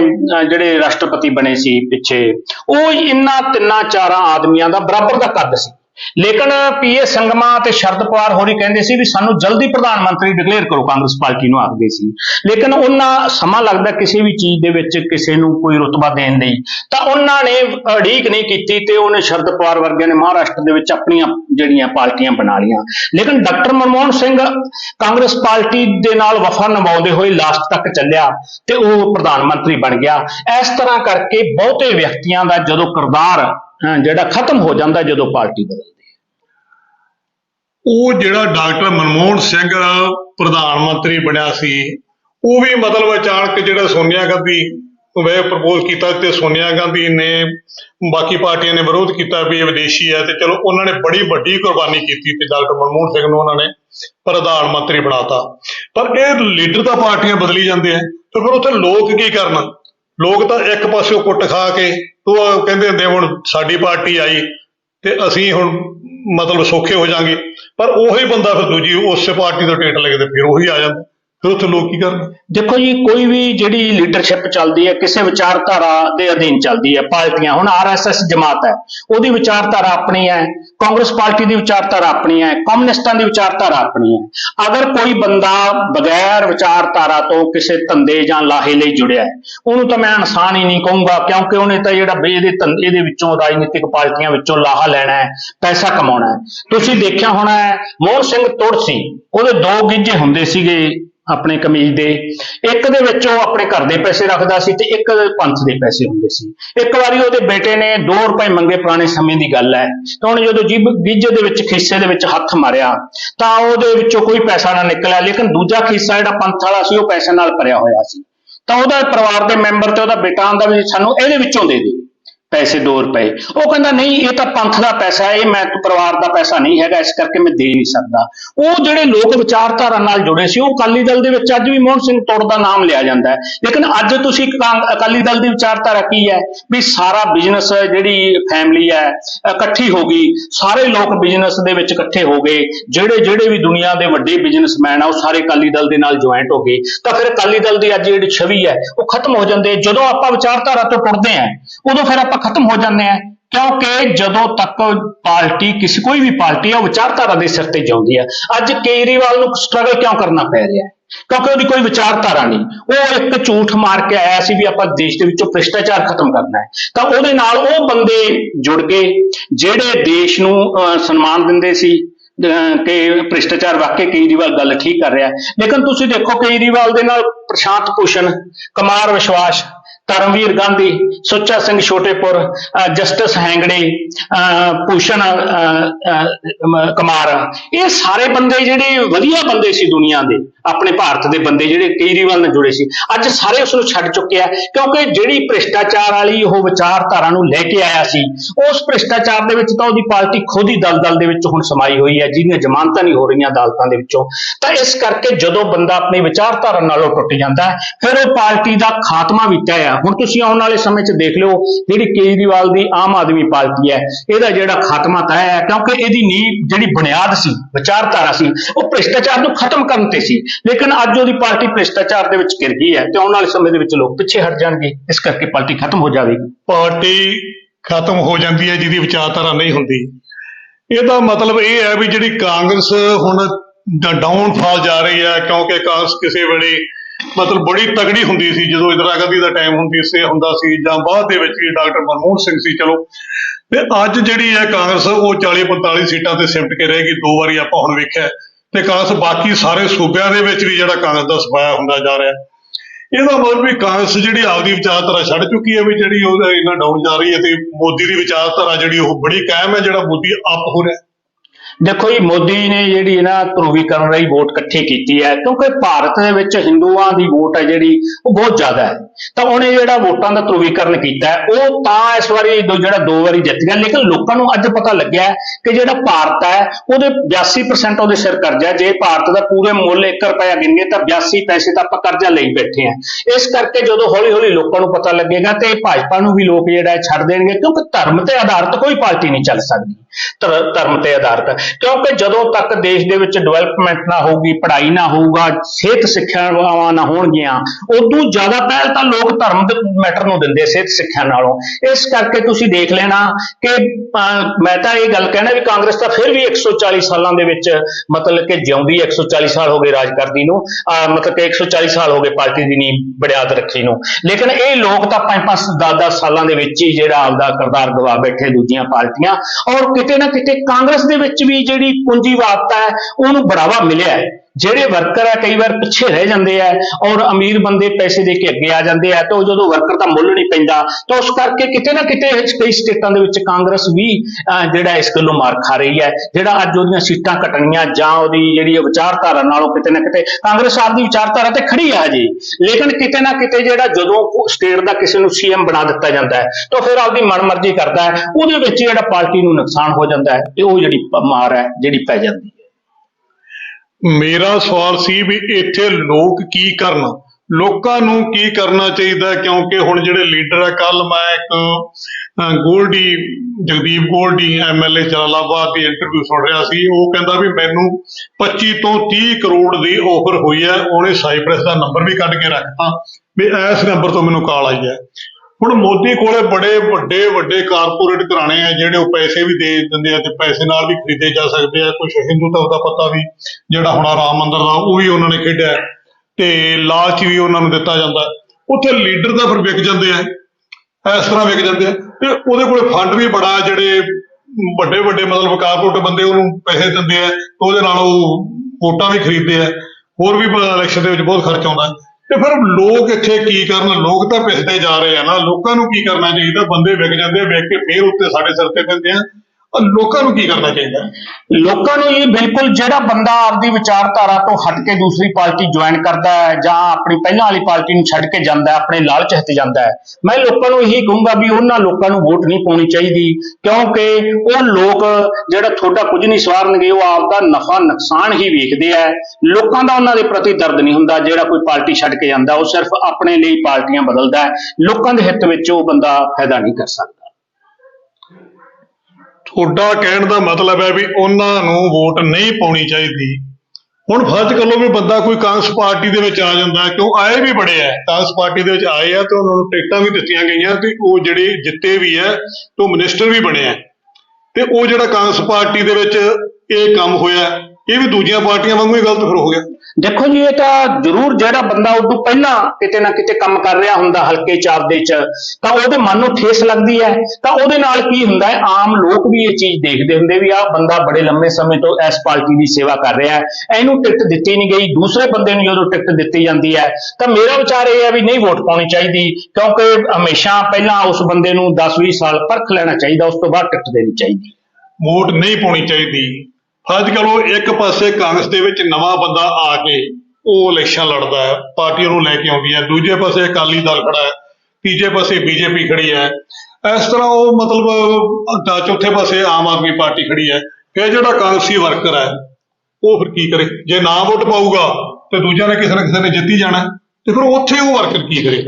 ਜਿਹੜੇ ਰਾਸ਼ਟਰਪਤੀ ਬਣੇ ਸੀ ਪਿੱਛੇ। ਉਹ ਇਹਨਾਂ ਤਿੰਨਾਂ ਚਾਰਾਂ ਆਦਮੀਆਂ ਦਾ ਬਰਾਬਰ ਦਾ ਕੱਦ ਸੀ। ਲੇਕਿਨ ਪੀਏ ਸੰਗਮਾ ਤੇ ਸ਼ਰਦ ਪਵਾਰ ਹੋਰੀ ਕਹਿੰਦੇ ਸੀ ਵੀ ਸਾਨੂੰ ਜਲਦੀ ਪ੍ਰਧਾਨ ਮੰਤਰੀ ਡਿਕਲੇਅਰ ਕਰੋ, ਕਾਂਗਰਸ ਪਾਰਟੀ ਨੂੰ ਆਖਦੇ ਸੀ। ਲੇਕਿਨ ਉਹਨਾਂ ਸਮਾਂ ਲੱਗਦਾ ਕਿਸੇ ਵੀ ਚੀਜ਼ ਦੇ ਵਿੱਚ ਕਿਸੇ ਨੂੰ ਕੋਈ ਰੁਤਬਾ ਦੇਣ ਲਈ। ਤਾਂ ਉਹਨਾਂ ਨੇ ਅੜੀਕ ਨਹੀਂ ਕੀਤੀ ਤੇ ਉਹਨੇ ਸ਼ਰਦ ਪਵਾਰ ਵਰਗਿਆਂ ਨੇ ਮਹਾਰਾਸ਼ਟਰ ਦੇ ਵਿੱਚ ਆਪਣੀਆਂ ਜਿਹੜੀਆਂ ਪਾਰਟੀਆਂ ਬਣਾ ਲਈਆਂ। ਲੇਕਿਨ ਡਾਕਟਰ ਮਨਮੋਹਨ ਸਿੰਘ ਕਾਂਗਰਸ ਪਾਰਟੀ ਦੇ ਨਾਲ ਵਫਾ ਨਿਭਾਉਂਦੇ ਹੋਏ ਲਾਸਟ ਤੱਕ ਚੱਲਿਆ ਤੇ ਉਹ ਪ੍ਰਧਾਨ ਮੰਤਰੀ ਬਣ ਗਿਆ। ਇਸ ਤਰ੍ਹਾਂ ਕਰਕੇ ਬਹੁਤੇ ਵਿਅਕਤੀਆਂ ਦਾ ਜਦੋਂ ਕਿਰਦਾਰ ਜਿਹੜਾ ਖਤਮ ਹੋ ਜਾਂਦਾ ਜਦੋਂ ਪਾਰਟੀ ਬਦਲਦੀ ਉਹ ਜਿਹੜਾ ਡਾਕਟਰ ਮਨਮੋਹਨ ਸਿੰਘ ਪ੍ਰਧਾਨ ਮੰਤਰੀ ਬਣਿਆ ਸੀ, ਉਹ ਵੀ ਮਤਲਬ ਅਚਾਨਕ ਜਿਹੜਾ ਸੋਨੀਆ ਗਾਂਧੀ ਵੇ ਪ੍ਰਪੋਜ਼ ਕੀਤਾ ਤੇ ਸੋਨੀਆ ਗਾਂਧੀ ਨੇ ਬਾਕੀ ਪਾਰਟੀਆਂ ਨੇ ਵਿਰੋਧ ਕੀਤਾ ਵੀ ਇਹ ਵਿਦੇਸ਼ੀ ਹੈ ਤੇ ਚਲੋ ਉਹਨਾਂ ਨੇ ਬੜੀ ਵੱਡੀ ਕੁਰਬਾਨੀ ਕੀਤੀ ਤੇ ਡਾਕਟਰ ਮਨਮੋਹਨ ਸਿੰਘ ਨੂੰ ਉਹਨਾਂ ਨੇ ਪ੍ਰਧਾਨ ਮੰਤਰੀ ਬਣਾਤਾ। ਪਰ ਇਹ ਲੀਡਰ ਤਾਂ ਪਾਰਟੀਆਂ ਬਦਲੀ ਜਾਂਦੇ ਆ, ਤੇ ਫਿਰ ਉੱਥੇ ਲੋਕ ਕੀ ਕਰਨ? ਲੋਕ ਤਾਂ ਇੱਕ ਪਾਸਿਓਂ ਕੁੱਟ ਖਾ ਕੇ ਉਹ ਕਹਿੰਦੇ ਹੁੰਦੇ ਹੁਣ ਸਾਡੀ ਪਾਰਟੀ ਆਈ ਤੇ ਅਸੀਂ ਹੁਣ ਮਤਲਬ ਸੌਖੇ ਹੋ ਜਾਾਂਗੇ। ਪਰ ਉਹੀ ਬੰਦਾ ਫਿਰ ਦੂਜੀ ਉਸੇ ਪਾਰਟੀ ਤੋਂ ਟਿਕਟ ਲੈ ਕੇ ਫਿਰ ਉਹੀ ਆ ਜਾਂਦਾ। ਫਿਰ ਉੱਥੇ ਲੋਕ ਕੀ ਕਰਨ ਦੇਖੋ ਜੀ, ਕੋਈ ਵੀ ਜਿਹੜੀ ਲੀਡਰਸ਼ਿਪ ਚੱਲਦੀ ਹੈ, ਕਿਸੇ ਵਿਚਾਰਧਾਰਾ ਦੇ ਅਧੀਨ ਚੱਲਦੀ ਹੈ, ਪਾਰਟੀਆਂ, ਹੁਣ ਆਰਐਸਐਸ ਜਮਾਤ ਹੈ, ਉਹਦੀ ਵਿਚਾਰਧਾਰਾ ਆਪਣੀ ਹੈ, ਕਾਂਗਰਸ ਪਾਰਟੀ ਦੀ ਵਿਚਾਰਧਾਰਾ ਆਪਣੀ ਹੈ, ਕਮਿਊਨਿਸਟਾਂ ਦੀ ਵਿਚਾਰਧਾਰਾ ਆਪਣੀ ਹੈ। ਅਗਰ ਕੋਈ ਬੰਦਾ ਬਗੈਰ ਵਿਚਾਰਧਾਰਾ ਤੋਂ ਕਿਸੇ ਧੰਦੇ ਜਾਂ ਲਾਹੇ ਲਈ ਜੁੜਿਆ ਹੈ, ਉਹਨੂੰ ਤਾਂ ਮੈਂ ਇਨਸਾਨ ਹੀ ਨਹੀਂ ਕਹੂੰਗਾ, ਕਿਉਂਕਿ ਉਹਨੇ ਤਾਂ ਜਿਹੜਾ ਇਹਦੇ ਧੰਦੇ ਦੇ ਵਿੱਚੋਂ ਰਾਜਨੀਤਿਕ ਪਾਰਟੀਆਂ ਵਿੱਚੋਂ ਲਾਹਾ ਲੈਣਾ ਹੈ, ਪੈਸਾ ਕਮਾਉਣਾ ਹੈ। ਤੁਸੀਂ ਦੇਖਿਆ ਹੋਣਾ ਮੋਹਨ ਸਿੰਘ ਤੁਰਸੀ, ਉਹਦੇ ਦੋ ਗਿੱਜੇ ਹੁੰਦੇ ਸੀਗੇ ਆਪਣੇ ਕਮੀਜ਼ ਦੇ। ਇੱਕ ਦੇ ਵਿੱਚ ਉਹ ਆਪਣੇ ਘਰ ਦੇ ਪੈਸੇ ਰੱਖਦਾ ਸੀ ਤੇ ਇੱਕ ਪੰਥ ਦੇ ਪੈਸੇ ਹੁੰਦੇ ਸੀ। ਇੱਕ ਵਾਰੀ ਉਹਦੇ ਬੇਟੇ ਨੇ 2 ਰੁਪਏ ਮੰਗੇ ਪੁਰਾਣੇ ਸਮੇਂ ਦੀ ਗੱਲ ਹੈ। ਤਾਂ ਉਹਨੇ ਜਦੋਂ ਜਿਬ ਗਿੱਜੇ ਦੇ ਵਿੱਚ ਖਿੱਸੇ ਦੇ ਵਿੱਚ ਹੱਥ ਮਾਰਿਆ, ਤਾਂ ਉਹਦੇ ਵਿੱਚੋਂ ਕੋਈ ਪੈਸਾ ਨਾ ਨਿਕਲਿਆ, ਲੇਕਿਨ ਦੂਜਾ ਖੀਸਾ ਜਿਹੜਾ ਪੰਥ ਵਾਲਾ ਸੀ, ਉਹ ਪੈਸੇ ਨਾਲ ਭਰਿਆ ਹੋਇਆ ਸੀ। ਤਾਂ ਉਹਦਾ ਪਰਿਵਾਰ ਦੇ ਮੈਂਬਰ ਤੇ ਉਹਦਾ ਬੇਟਾ ਆਂਦਾ ਵੀ ਸਾਨੂੰ ਇਹਦੇ ਵਿੱਚੋਂ ਦੇ ਦੇ। ਪੈਸੇ 2 ਰੁਪਏ। ਉਹ ਕਹਿੰਦਾ, ਨਹੀਂ, ਇਹ ਤਾਂ ਪੰਥ ਦਾ ਪੈਸਾ ਹੈ, ਇਹ ਮੈਂ ਪਰਿਵਾਰ ਦਾ ਪੈਸਾ ਨਹੀਂ ਹੈਗਾ, ਇਸ ਕਰਕੇ ਮੈਂ ਦੇ ਨਹੀਂ ਸਕਦਾ। ਉਹ ਜਿਹੜੇ ਲੋਕ ਵਿਚਾਰਧਾਰਾ ਨਾਲ ਜੁੜੇ ਸੀ, ਉਹ ਅਕਾਲੀ ਦਲ ਦੇ ਵਿੱਚ ਅੱਜ ਵੀ ਮੋਹਨ ਸਿੰਘ ਤੋੜ ਦਾ ਨਾਮ ਲਿਆ ਜਾਂਦਾ ਹੈ। ਲੇਕਿਨ ਅੱਜ ਤੁਸੀਂ ਅਕਾਲੀ ਦਲ ਦੀ ਵਿਚਾਰਧਾਰਾ ਕੀ ਹੈ? ਵੀ ਸਾਰਾ ਬਿਜ਼ਨਸ ਜਿਹੜੀ ਫੈਮਿਲੀ ਹੈ, ਇਕੱਠੀ ਹੋ ਗਈ। ਸਾਰੇ ਲੋਕ ਬਿਜ਼ਨਸ ਦੇ ਵਿੱਚ ਇਕੱਠੇ ਹੋ ਗਏ। ਜਿਹੜੇ ਜਿਹੜੇ ਵੀ ਦੁਨੀਆ ਦੇ ਵੱਡੇ ਬਿਜ਼ਨਸਮੈਨ ਆ, ਉਹ ਸਾਰੇ ਅਕਾਲੀ ਦਲ ਦੇ ਨਾਲ ਜੁਆਇੰਟ ਹੋ ਗਏ। ਤਾਂ ਫਿਰ ਅਕਾਲੀ ਦਲ ਦੀ ਅੱਜ ਜਿਹੜੀ ਛਵੀ ਹੈ, ਉਹ ਖਤਮ ਹੋ ਜਾਂਦੇ ਜਦੋਂ ਆਪਾਂ ਵਿਚਾਰਧਾਰਾ ਤੋਂ ਟੁੱਟਦੇ ਹਾਂ, ਉਦੋਂ ਫਿਰ ਆਪਾਂ ਖਤਮ ਹੋ ਜਾਂਦੇ ਹਾਂ ਕਿਉਂਕਿ ਜਦੋਂ ਤੱਕ ਪਾਰਟੀ ਕਿਸੇ ਕੋਈ ਵੀ ਪਾਰਟੀ ਆ ਉਹ ਵਿਚਾਰਧਾਰਾ ਦੇ ਸਿਰ ਤੇ ਜਿਉਂਦੀ ਹੈ ਅੱਜ ਕੇਜਰੀਵਾਲ ਨੂੰ ਸਟਰਗਲ ਕਿਉਂ ਕਰਨਾ ਪੈ ਰਿਹਾ ਕਿਉਂਕਿ ਉਹਦੀ ਕੋਈ ਵਿਚਾਰਧਾਰਾ ਨਹੀਂ। ਉਹ ਇੱਕ ਝੂਠ ਮਾਰ ਕੇ ਆਇਆ ਸੀ ਵੀ ਆਪਾਂ ਦੇਸ਼ ਦੇ ਵਿੱਚੋਂ ਭ੍ਰਿਸ਼ਟਾਚਾਰ ਖਤਮ ਕਰਨਾ ਹੈ। ਤਾਂ ਉਹਦੇ ਨਾਲ ਉਹ ਬੰਦੇ ਜੁੜ ਗਏ ਜਿਹੜੇ ਦੇਸ਼ ਨੂੰ ਅਹ, ਸਨਮਾਨ ਦਿੰਦੇ ਸੀ ਅਹ, ਕਿ ਭ੍ਰਿਸ਼ਟਾਚਾਰ ਵਾਕਈ ਕੇਜਰੀਵਾਲ ਗੱਲ ਠੀਕ ਕਰ ਰਿਹਾ ਲੇਕਿਨ ਤੁਸੀਂ ਦੇਖੋ ਕੇਜਰੀਵਾਲ ਦੇ ਨਾਲ ਪ੍ਰਸ਼ਾਂਤ ਭੂਸ਼ਣ ਕੁਮਾਰ ਵਿਸ਼ਵਾਸ ਧਰਮਵੀਰ ਗਾਂਧੀ ਸੁੱਚਾ ਸਿੰਘ ਛੋਟੇਪੁਰ ਜਸਟਿਸ ਹੈਂਗੜੇ ਅਹ, ਭੂਸ਼ਣ ਅਹ, ਕੁਮਾਰ। ਇਹ ਸਾਰੇ ਬੰਦੇ ਜਿਹੜੇ ਵਧੀਆ ਬੰਦੇ ਸੀ ਦੁਨੀਆ ਦੇ। ਆਪਣੇ ਭਾਰਤ ਦੇ ਬੰਦੇ ਜਿਹੜੇ ਕੇਜਰੀਵਾਲ ਨਾਲ ਜੁੜੇ ਸੀ। ਅੱਜ ਸਾਰੇ ਉਸ ਨੂੰ ਛੱਡ ਚੁੱਕੇ ਆ, ਕਿਉਂਕਿ ਜਿਹੜੀ ਭ੍ਰਿਸ਼ਟਾਚਾਰ ਵਾਲੀ ਉਹ ਵਿਚਾਰਧਾਰਾ ਨੂੰ ਲੈ ਕੇ ਆਇਆ ਸੀ, ਉਸ ਭ੍ਰਿਸ਼ਟਾਚਾਰ ਦੇ ਵਿੱਚ ਤਾਂ ਉਹਦੀ ਪਾਰਟੀ ਖੁਦ ਹੀ ਦਲਦਲ ਦੇ ਵਿੱਚ ਹੁਣ ਸਮਾਈ ਹੋਈ ਹੈ, ਜਿਹਦੀਆਂ ਜ਼ਮਾਨਤਾਂ ਨਹੀਂ ਹੋ ਰਹੀਆਂ ਅਦਾਲਤਾਂ ਦੇ ਵਿੱਚੋਂ। ਤਾਂ ਇਸ ਕਰਕੇ ਜਦੋਂ ਬੰਦਾ ਆਪਣੀ ਵਿਚਾਰਧਾਰਾ ਨਾਲੋਂ ਟੁੱਟ ਜਾਂਦਾ ਹੈ, ਫਿਰ ਉਹ ਪਾਰਟੀ ਦਾ ਖਾਤਮਾ ਵੀ ਤੈਅ ਹੈ ਹੁਣ ਤੁਸੀਂ ਆਉਣ ਵਾਲੇ ਸਮੇਂ 'ਚ ਦੇਖ ਲਿਓ, ਜਿਹੜੀ ਕੇਜਰੀਵਾਲ ਦੀ ਆਮ ਆਦਮੀ ਪਾਰਟੀ ਹੈ, ਇਹਦਾ ਜਿਹੜਾ ਖਾਤਮਾ ਤੈਅ ਹੈ ਕਿਉਂਕਿ ਇਹਦੀ ਨੀਂਹ ਜਿਹੜੀ ਬੁਨਿਆਦ ਸੀ, ਵਿਚਾਰਧਾਰਾ ਸੀ, ਉਹ ਭ੍ਰਿਸ਼ਟਾਚਾਰ ਨੂੰ ਖਤਮ ਕਰਨ ਤੇ ਸੀ। ਲੇਕਿਨ ਅੱਜ ਉਹਦੀ ਪਾਰਟੀ ਭ੍ਰਿਸ਼ਟਾਚਾਰ ਦੇ ਵਿੱਚ ਘਿਰ ਗਈ ਹੈ ਤੇ ਆਉਣ ਵਾਲੇ ਸਮੇਂ ਦੇ ਵਿੱਚ ਲੋਕ ਪਿੱਛੇ ਹਟ ਜਾਣਗੇ, ਇਸ ਕਰਕੇ ਪਾਰਟੀ ਖਤਮ ਹੋ ਜਾਵੇਗੀ। ਪਾਰਟੀ ਖਤਮ ਹੋ ਜਾਂਦੀ ਹੈ, ਜਿਹਦੀ ਵਿਚਾਰਧਾਰਾ ਨਹੀਂ ਹੁੰਦੀ। ਇਹਦਾ ਮਤਲਬ ਇਹ ਹੈ ਵੀ ਜਿਹੜੀ ਕਾਂਗਰਸ ਹੁਣ ਡਾਊਨਫਾਲ ਜਾ ਰਹੀ ਹੈ, ਕਿਉਂਕਿ ਕਾਂਗਰਸ ਕਿਸੇ ਵੇਲੇ ਮਤਲਬ ਬੜੀ ਤਗੜੀ ਹੁੰਦੀ ਸੀ, ਜਦੋਂ ਇੰਦਰਾ ਗਾਂਧੀ ਦਾ ਟਾਈਮ ਹੁੰਦੀ ਸੀ, ਹੁੰਦਾ ਸੀ, ਜਾਂ ਬਾਅਦ ਦੇ ਵਿੱਚ ਵੀ ਡਾਕਟਰ ਮਨਮੋਹਨ ਸਿੰਘ ਸੀ, ਚਲੋ। ਤੇ ਅੱਜ ਜਿਹੜੀ ਹੈ ਕਾਂਗਰਸ, ਉਹ 40 45 ਸੀਟਾਂ ਤੇ ਸਿਮਟ ਕੇ ਰਹੇਗੀ ਦੋ ਵਾਰੀ ਆਪਾਂ ਹੁਣ ਵੇਖਿਆ। ਤੇ ਕਾਂਗਰਸ ਬਾਕੀ ਸਾਰੇ ਸੂਬਿਆਂ ਦੇ ਵਿੱਚ ਵੀ ਜਿਹੜਾ ਕਾਂਗਰਸ ਦਾ ਸਫਾਇਆ ਹੁੰਦਾ ਜਾ ਰਿਹਾ। ਇਹਦਾ ਮਤਲਬ ਵੀ ਕਾਂਗਰਸ ਜਿਹੜੀ ਆਪਦੀ ਵਿਚਾਰਧਾਰਾ ਛੱਡ ਚੁੱਕੀ ਹੈ ਵੀ ਜਿਹੜੀ ਉਹ ਇਹਨਾਂ ਡਾਊਨ ਜਾ ਰਹੀ ਹੈ ਤੇ ਮੋਦੀ ਦੀ ਵਿਚਾਰਧਾਰਾ ਜਿਹੜੀ ਉਹ ਬੜੀ ਕਾਇਮ ਹੈ ਜਿਹੜਾ ਮੋਦੀ ਅਪ ਹੋ ਰਿਹਾ। ਦੇਖੋ ਜੀ, ਮੋਦੀ ਨੇ ਜਿਹੜੀ ਨਾ ਧਰੂਵੀਕਰਨ ਲਈ ਵੋਟ ਇਕੱਠੀ ਕੀਤੀ ਹੈ, ਕਿਉਂਕਿ ਭਾਰਤ ਦੇ ਵਿੱਚ ਹਿੰਦੂਆਂ ਦੀ ਵੋਟ ਹੈ ਜਿਹੜੀ, ਉਹ ਬਹੁਤ ਜ਼ਿਆਦਾ ਹੈ। ਤਾਂ ਉਹਨੇ ਜਿਹੜਾ ਵੋਟਾਂ ਦਾ ਧਰੂਵੀਕਰਨ ਕੀਤਾ ਹੈ, ਉਹ ਤਾਂ ਇਸ ਵਾਰੀ ਦੋ- ਜਿਹੜਾ ਦੋ ਵਾਰੀ ਜਿੱਤ ਗਿਆ, ਲੇਕਿਨ ਲੋਕਾਂ ਨੂੰ ਅੱਜ ਪਤਾ ਲੱਗਿਆ ਕਿ ਜਿਹੜਾ ਭਾਰਤ ਹੈ, ਉਹਦੇ 82% ਉਹਦੇ ਸਿਰ ਕਰਜ਼ਾ ਜੇ ਭਾਰਤ ਦਾ ਪੂਰੇ ਮੁੱਲ 1 ਰੁਪਇਆ ਗਿਣਗੇ ਤਾਂ 82 ਪੈਸੇ ਤਾਂ ਆਪਾਂ ਕਰਜ਼ਾ ਲਈ ਬੈਠੇ ਹਾਂ। ਇਸ ਕਰਕੇ ਜਦੋਂ ਹੌਲੀ ਹੌਲੀ ਲੋਕਾਂ ਨੂੰ ਪਤਾ ਲੱਗੇਗਾ ਤੇ ਭਾਜਪਾ ਨੂੰ ਵੀ ਲੋਕ ਜਿਹੜਾ ਛੱਡ ਦੇਣਗੇ, ਕਿਉਂਕਿ ਧਰਮ ਤੇ ਆਧਾਰਿਤ ਕੋਈ ਪਾਰਟੀ ਨਹੀਂ ਚੱਲ ਸਕਦੀ। ਧਰ- ਧਰਮ ਤੇ ਆਧਾਰਿਤ। ਕਿਉਂਕਿ ਜਦੋਂ ਤੱਕ ਦੇਸ਼ ਦੇ ਵਿੱਚ ਡਿਵੈਲਪਮੈਂਟ ਨਾ ਹੋਊਗੀ ਪੜ੍ਹਾਈ ਨਾ ਹੋਊਗਾ ਸਿਹਤ ਸਿੱਖਿਆਵਾਂ ਨਾ ਹੋਣਗੀਆਂ ਉਦੋਂ ਜ਼ਿਆਦਾ ਪਹਿਲ ਤਾਂ ਲੋਕ ਧਰਮ ਦੇ ਮੈਟਰ ਨੂੰ ਦਿੰਦੇ ਆ ਸਿਹਤ ਸਿੱਖਿਆ ਨਾਲੋਂ। ਇਸ ਕਰਕੇ ਤੁਸੀਂ ਦੇਖ ਲੈਣਾ ਕਿ ਅਹ, ਮੈਂ ਤਾਂ ਇਹ ਗੱਲ ਕਹਿਣਾ ਵੀ ਕਾਂਗਰਸ ਤਾਂ ਫਿਰ ਵੀ 140 ਸਾਲਾਂ ਦੇ ਵਿੱਚ ਮਤਲਬ ਕਿ ਜਿਉਂਦੀ 140 ਸਾਲ ਹੋ ਗਏ ਰਾਜ ਕਰਦੀ ਨੂੰ ਅਹ, ਮਤਲਬ ਕਿ 140 ਸਾਲ ਹੋ ਗਏ ਪਾਰਟੀ ਦੀ ਨੀ ਬੜਿਆਦ ਰੱਖੀ ਨੂੰ। ਲੇਕਿਨ ਇਹ ਲੋਕ ਤਾਂ 5-5 10-10 ਸਾਲਾਂ ਦੇ ਵਿੱਚ ਹੀ ਜਿਹੜਾ ਆਪਦਾ ਕਰਤਾਰ ਗਵਾ ਬੈਠੇ ਦੂਜੀਆਂ ਪਾਰਟੀਆਂ ਔਰ ਕਿਤੇ ਨਾ ਕਿਤੇ ਕਾਂਗਰਸ ਦੇ ਵਿੱਚ ਵੀ ਜਿਹੜੀ ਪੂੰਜੀਵਾਦਤਾ ਹੈ ਉਹਨੂੰ ਬੜਾਵਾ ਮਿਲਿਆ ਹੈ। ਜਿਹੜੇ ਵਰਕਰ ਹੈ ਕਈ ਵਾਰ ਪਿੱਛੇ ਰਹਿ ਜਾਂਦੇ ਆ ਔਰ ਅਮੀਰ ਬੰਦੇ ਪੈਸੇ ਦੇ ਕੇ ਅੱਗੇ ਆ ਜਾਂਦੇ ਆ, ਤੇ ਉਹ ਜਦੋਂ ਵਰਕਰ ਦਾ ਮੁੱਲ ਨਹੀਂ ਪੈਂਦਾ, ਤਾਂ ਉਸ ਕਰਕੇ ਕਿਤੇ ਨਾ ਕਿਤੇ ਕਈ ਸਟੇਟਾਂ ਦੇ ਵਿੱਚ ਕਾਂਗਰਸ ਵੀ ਜਿਹੜਾ ਇਸ ਗੱਲੋਂ ਮਾਰ ਖਾ ਰਹੀ ਹੈ, ਜਿਹੜਾ ਅੱਜ ਉਹਦੀਆਂ ਸੀਟਾਂ ਘਟਣੀਆਂ ਜਾਂ ਉਹਦੀ ਜਿਹੜੀ ਵਿਚਾਰਧਾਰਾ ਨਾਲੋਂ ਕਿਤੇ ਨਾ ਕਿਤੇ, ਕਾਂਗਰਸ ਆਪਦੀ ਵਿਚਾਰਧਾਰਾ ਤੇ ਖੜੀ ਆ ਜੀ ਲੇਕਿਨ ਕਿਤੇ ਨਾ ਕਿਤੇ ਜਿਹੜਾ ਜਦੋਂ ਸਟੇਟ ਦਾ ਕਿਸੇ ਨੂੰ ਸੀਐਮ ਬਣਾ ਦਿੱਤਾ ਜਾਂਦਾ ਹੈ, ਤਾਂ ਫਿਰ ਆਪਦੀ ਮਨਮਰਜ਼ੀ ਕਰਦਾ ਹੈ, ਉਹਦੇ ਵਿੱਚ ਜਿਹੜਾ ਪਾਰਟੀ ਨੂੰ ਨੁਕਸਾਨ ਹੋ ਜਾਂਦਾ ਹੈ, ਤੇ ਉਹ ਜਿਹੜੀ ਮਾਰ ਹੈ, ਜਿਹੜੀ ਪੈ ਜਾਂਦੀ ਹੈ। ਮੇਰਾ ਸਵਾਲ ਸੀ ਵੀ ਇੱਥੇ ਲੋਕ ਕੀ ਕਰਨ? ਲੋਕਾਂ ਨੂੰ ਕੀ ਕਰਨਾ ਚਾਹੀਦਾ? ਕਿਉਂਕਿ ਹੁਣ ਜਿਹੜੇ ਲੀਡਰ ਹੈ ਕੱਲ ਮੈਂ ਇੱਕ ਗੋਲਡੀ, ਜਗਦੀਪ ਗੋਲਡੀ ਐਮਐਲਏ ਜਲਾਲਾਬਾਦ ਦੀ ਇੰਟਰਵਿਊ ਸੁਣ ਰਿਹਾ ਸੀ। ਉਹ ਕਹਿੰਦਾ ਵੀ ਮੈਨੂੰ 25 ਤੋਂ 30 ਕਰੋੜ ਦੀ ਆਫਰ ਹੋਈ ਹੈ। ਉਹਨੇ ਸਾਈਪ੍ਰੈਸ ਦਾ ਨੰਬਰ ਵੀ ਕੱਢ ਕੇ ਰੱਖਤਾ। ਵੀ ਇਸ ਨੰਬਰ ਤੋਂ ਮੈਨੂੰ ਕਾਲ ਆਈ ਹੈ। ਹੁਣ ਮੋਦੀ ਕੋਲੇ ਬੜੇ ਵੱਡੇ ਵੱਡੇ ਕਾਰਪੋਰੇਟ ਘਰਾਣੇ ਆ, ਜਿਹੜੇ ਉਹ ਪੈਸੇ ਵੀ ਦੇ ਦਿੰਦੇ ਆ ਤੇ ਪੈਸੇ ਨਾਲ ਵੀ ਖਰੀਦੇ ਜਾ ਸਕਦੇ ਆ। ਕੁਝ ਹਿੰਦੂਤਵ ਦਾ ਪੱਤਾ ਵੀ ਜਿਹੜਾ ਹੁਣ ਰਾਮ ਮੰਦਿਰ ਦਾ, ਉਹ ਵੀ ਉਹਨਾਂ ਨੇ ਖੇਡਿਆ ਤੇ ਲਾਲਚ ਵੀ ਉਹਨਾਂ ਨੂੰ ਦਿੱਤਾ ਜਾਂਦਾ ਉੱਥੇ ਲੀਡਰ ਤਾਂ ਫਿਰ ਵਿਕ ਜਾਂਦੇ ਆ, ਇਸ ਤਰ੍ਹਾਂ ਵਿਕ ਜਾਂਦੇ ਆ। ਤੇ ਉਹਦੇ ਕੋਲੇ ਫੰਡ ਵੀ ਬੜਾ ਜਿਹੜੇ ਵੱਡੇ ਵੱਡੇ ਮਤਲਬ ਕਾਰਪੋਰੇਟ ਬੰਦੇ ਉਹਨੂੰ ਪੈਸੇ ਦਿੰਦੇ ਆ, ਤੇ ਉਹਦੇ ਨਾਲ ਉਹ ਵੋਟਾਂ ਵੀ ਖਰੀਦਦੇ ਆ। ਹੋਰ ਵੀ ਇਲੈਕਸ਼ਨ ਦੇ ਵਿੱਚ ਬਹੁਤ ਖਰਚ ਆਉਂਦਾ ਤੇ ਫਿਰ ਲੋਕ ਇੱਥੇ ਕੀ ਕਰਨ? ਲੋਕ ਤਾਂ ਪਿਸਦੇ ਜਾ ਰਹੇ ਆ ਨਾ। ਲੋਕਾਂ ਨੂੰ ਕੀ ਕਰਨਾ ਚਾਹੀਦਾ? ਬੰਦੇ ਵਿਕ ਜਾਂਦੇ ਆ, ਵਿਕ ਕੇ ਫੇਰ ਉੱਤੇ ਸਾਡੇ ਸਿਰ ਤੇ ਪੈਂਦੇ ਆ। ਆਹ ਲੋਕਾਂ ਨੂੰ ਕੀ ਕਰਨਾ ਚਾਹੀਦਾ ਲੋਕਾਂ ਨੂੰ ਇਹ ਬਿਲਕੁਲ ਜਿਹੜਾ ਬੰਦਾ ਆਪਦੀ ਵਿਚਾਰਧਾਰਾ ਤੋਂ ਹਟ ਕੇ ਦੂਸਰੀ ਪਾਰਟੀ ਜੁਆਇਨ ਕਰਦਾ ਹੈ ਜਾਂ ਆਪਣੀ ਪਹਿਲਾਂ ਵਾਲੀ ਪਾਰਟੀ ਨੂੰ ਛੱਡ ਕੇ ਜਾਂਦਾ ਹੈ, ਆਪਣੇ ਲਾਲਚ ਹੱਥ ਜਾਂਦਾ ਹੈ, ਮੈਂ ਲੋਕਾਂ ਨੂੰ ਇਹੀ ਕਹੂੰਗਾ ਵੀ ਉਹਨਾਂ ਲੋਕਾਂ ਨੂੰ ਵੋਟ ਨਹੀਂ ਪਾਉਣੀ ਚਾਹੀਦੀ, ਕਿਉਂਕਿ ਉਹ ਲੋਕ ਜਿਹੜਾ ਤੁਹਾਡਾ ਕੁਝ ਨਹੀਂ ਸਵਾਰਨਗੇ, ਉਹ ਆਪਦਾ ਨਫਾ ਨੁਕਸਾਨ ਹੀ ਵੇਖਦੇ ਆ ਲੋਕਾਂ ਦਾ ਉਹਨਾਂ ਦੇ ਪ੍ਰਤੀ ਦਰਦ ਨਹੀਂ ਹੁੰਦਾ, ਜਿਹੜਾ ਕੋਈ ਪਾਰਟੀ ਛੱਡ ਕੇ ਜਾਂਦਾ, ਉਹ ਸਿਰਫ ਆਪਣੇ ਲਈ ਪਾਰਟੀਆਂ ਬਦਲਦਾ ਹੈ। ਲੋਕਾਂ ਦੇ ਹਿੱਤ ਵਿੱਚ ਉਹ ਬੰਦਾ ਫਾਇਦਾ ਨਹੀਂ ਕਰ ਸਕਦਾ। ਤੁਹਾਡਾ ਕਹਿਣ ਦਾ ਮਤਲਬ ਹੈ ਵੀ ਉਹਨਾਂ ਨੂੰ ਵੋਟ ਨਹੀਂ ਪਾਉਣੀ ਚਾਹੀਦੀ। ਹੁਣ ਫਰਜ਼ ਕਰ ਲਓ ਵੀ ਬੰਦਾ ਕੋਈ ਕਾਂਗਰਸ ਪਾਰਟੀ ਦੇ ਵਿੱਚ ਆ ਜਾਂਦਾ ਕਿਉਂ? ਆਏ ਵੀ ਬੜੇ ਆ ਕਾਂਗਰਸ ਪਾਰਟੀ ਦੇ ਵਿੱਚ ਆਏ ਆ ਤੇ ਉਹਨਾਂ ਨੂੰ ਟਿਕਟਾਂ ਵੀ ਦਿੱਤੀਆਂ ਗਈਆਂ ਤੇ ਉਹ ਜਿਹੜੇ ਜਿੱਤੇ ਵੀ ਹੈ, ਤੇ ਉਹ ਮਿਨਿਸਟਰ ਵੀ ਬਣੇ ਆ ਤੇ ਉਹ ਜਿਹੜਾ ਕਾਂਗਰਸ ਪਾਰਟੀ ਦੇ ਵਿੱਚ ਇਹ ਕੰਮ ਹੋਇਆ ਇਹ ਵੀ ਦੂਜੀਆਂ ਪਾਰਟੀਆਂ ਵਾਂਗੂ ਹੀ ਗਲਤ ਫਿਰ ਹੋ ਗਿਆ। ਦੇਖੋ ਜੀ ਇਹ ਤਾਂ ਜ਼ਰੂਰ ਜਿਹੜਾ ਬੰਦਾ ਉਦੋਂ ਪਹਿਲਾਂ ਕਿਤੇ ਨਾ ਕਿਤੇ ਕੰਮ ਕਰ ਰਿਹਾ ਹੁੰਦਾ ਹਲਕੇ ਚ ਆਪਦੇ ਚ ਤਾਂ ਉਹਦੇ ਮਨ ਨੂੰ ਠੇਸ ਲੱਗਦੀ ਹੈ। ਤਾਂ ਉਹਦੇ ਨਾਲ ਕੀ ਹੁੰਦਾ ਹੈ? ਆਮ ਲੋਕ ਵੀ ਇਹ ਚੀਜ਼ ਦੇਖਦੇ ਹੁੰਦੇ ਵੀ ਆਹ ਬੰਦਾ ਬੜੇ ਲੰਮੇ ਸਮੇਂ ਤੋਂ ਇਸ ਪਾਰਟੀ ਦੀ ਸੇਵਾ ਕਰ ਰਿਹਾ ਹੈ। ਇਹਨੂੰ ਟਿਕਟ ਦਿੱਤੀ ਨਹੀਂ ਗਈ। ਦੂਸਰੇ ਬੰਦੇ ਨੂੰ ਜਦੋਂ ਟਿਕਟ ਦਿੱਤੀ ਜਾਂਦੀ ਹੈ ਤਾਂ ਮੇਰਾ ਵਿਚਾਰ ਇਹ ਹੈ ਵੀ ਨਹੀਂ ਵੋਟ ਪਾਉਣੀ ਚਾਹੀਦੀ ਕਿਉਂਕਿ ਹਮੇਸ਼ਾ ਪਹਿਲਾਂ ਉਸ ਬੰਦੇ ਨੂੰ 10-20 ਸਾਲ ਪਰਖ ਲੈਣਾ ਚਾਹੀਦਾ ਉਸ ਤੋਂ ਬਾਅਦ ਟਿਕਟ ਦੇਣੀ ਚਾਹੀਦੀ। ਵੋਟ ਨਹੀਂ ਪਾਉਣੀ ਚਾਹੀਦੀ। ਫਰਜ਼ ਕਰੋ ਇੱਕ ਪਾਸੇ ਕਾਂਗਰਸ ਦੇ ਵਿੱਚ ਨਵਾਂ ਬੰਦਾ ਆ ਕੇ ਉਹ ਇਲੈਕਸ਼ਨ ਲੜਦਾ ਹੈ ਪਾਰਟੀ ਉਹਨੂੰ ਲੈ ਕੇ ਆਉਂਦੀ ਹੈ, ਦੂਜੇ ਪਾਸੇ ਅਕਾਲੀ ਦਲ ਖੜਾ ਹੈ, ਤੀਜੇ ਪਾਸੇ ਬੀਜੇਪੀ ਖੜੀ ਹੈ। ਇਸ ਤਰ੍ਹਾਂ ਉਹ ਮਤਲਬ ਤਾਂ ਚੌਥੇ ਪਾਸੇ ਆਮ ਆਦਮੀ ਪਾਰਟੀ ਖੜੀ ਹੈ। ਫਿਰ ਜਿਹੜਾ ਕਾਂਗਰਸੀ ਵਰਕਰ ਹੈ, ਉਹ ਫਿਰ ਕੀ ਕਰੇ? ਜੇ ਨਾ ਵੋਟ ਪਾਊਗਾ, ਤੇ ਦੂਜਿਆਂ ਨੇ ਕਿਸੇ ਨਾ ਕਿਸੇ ਨੇ ਜਿੱਤੀ ਜਾਣਾ ਤੇ ਫਿਰ ਉੱਥੇ ਉਹ ਵਰਕਰ ਕੀ ਕਰੇ?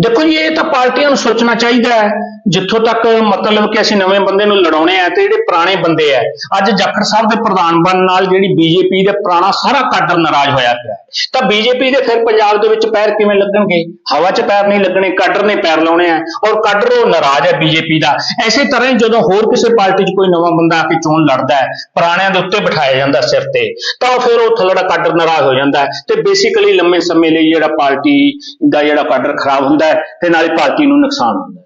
ਦੇਖੋ ਜੀ, ਇਹ ਤਾਂ ਪਾਰਟੀਆਂ ਨੂੰ ਸੋਚਣਾ ਚਾਹੀਦਾ ਹੈ। ਜਿੱਥੋਂ ਤੱਕ ਮਤਲਬ ਕਿ ਅਸੀਂ ਨਵੇਂ ਬੰਦੇ ਨੂੰ ਲੜਾਉਣੇ ਆ ਤੇ ਜਿਹੜੇ ਪੁਰਾਣੇ ਬੰਦੇ ਆ। ਅੱਜ ਜਾਖੜ ਸਾਹਿਬ ਦੇ ਪ੍ਰਧਾਨ ਬਣਨ ਨਾਲ ਜਿਹੜੀ ਬੀਜੇਪੀ ਦੇ ਪੁਰਾਣਾ ਸਾਰਾ ਕਾਡਰ ਨਾਰਾਜ਼ ਹੋਇਆ ਪਿਆ। ਹੈ। ਤਾਂ ਬੀਜੇਪੀ ਦੇ ਫਿਰ ਪੰਜਾਬ ਦੇ ਵਿੱਚ ਪੈਰ ਕਿਵੇਂ ਲੱਗਣਗੇ? ਹਵਾ 'ਚ ਪੈਰ ਨਹੀਂ ਲੱਗਣੇ, ਕਾਡਰ ਨੇ ਪੈਰ ਲਾਉਣੇ ਆ। ਔਰ ਕਾਡਰ ਉਹ ਨਾਰਾਜ਼ ਹੈ ਬੀਜੇਪੀ ਦਾ। ਐਸੇ ਤਰ੍ਹਾਂ ਹੀ ਜਦੋਂ ਹੋਰ ਕਿਸੇ ਪਾਰਟੀ 'ਚ ਕੋਈ ਨਵਾਂ ਬੰਦਾ ਆ ਕੇ ਚੋਣ ਲੜਦਾ ਹੈ, ਪੁਰਾਣਿਆਂ ਦੇ ਉੱਤੇ ਬਿਠਾਇਆ ਜਾਂਦਾ ਸਿਰ ਤੇ, ਤਾਂ ਉਹ ਫਿਰ ਉਹ ਥੱਲੜਾ ਕਾਡਰ ਨਾਰਾਜ਼ ਹੋ ਜਾਂਦਾ ਤੇ ਬੇਸਿਕਲੀ ਲੰਮੇ ਸਮੇਂ ਲਈ ਜਿਹੜਾ ਪਾਰਟੀ ਦਾ ਜਿਹੜਾ ਕਾਡਰ ਖਰਾਬ ਹੁੰਦਾ ਹੈ ਤੇ ਨਾਲੇ ਪਾਰਟੀ ਨੂੰ ਨੁਕਸਾਨ ਹੁੰਦਾ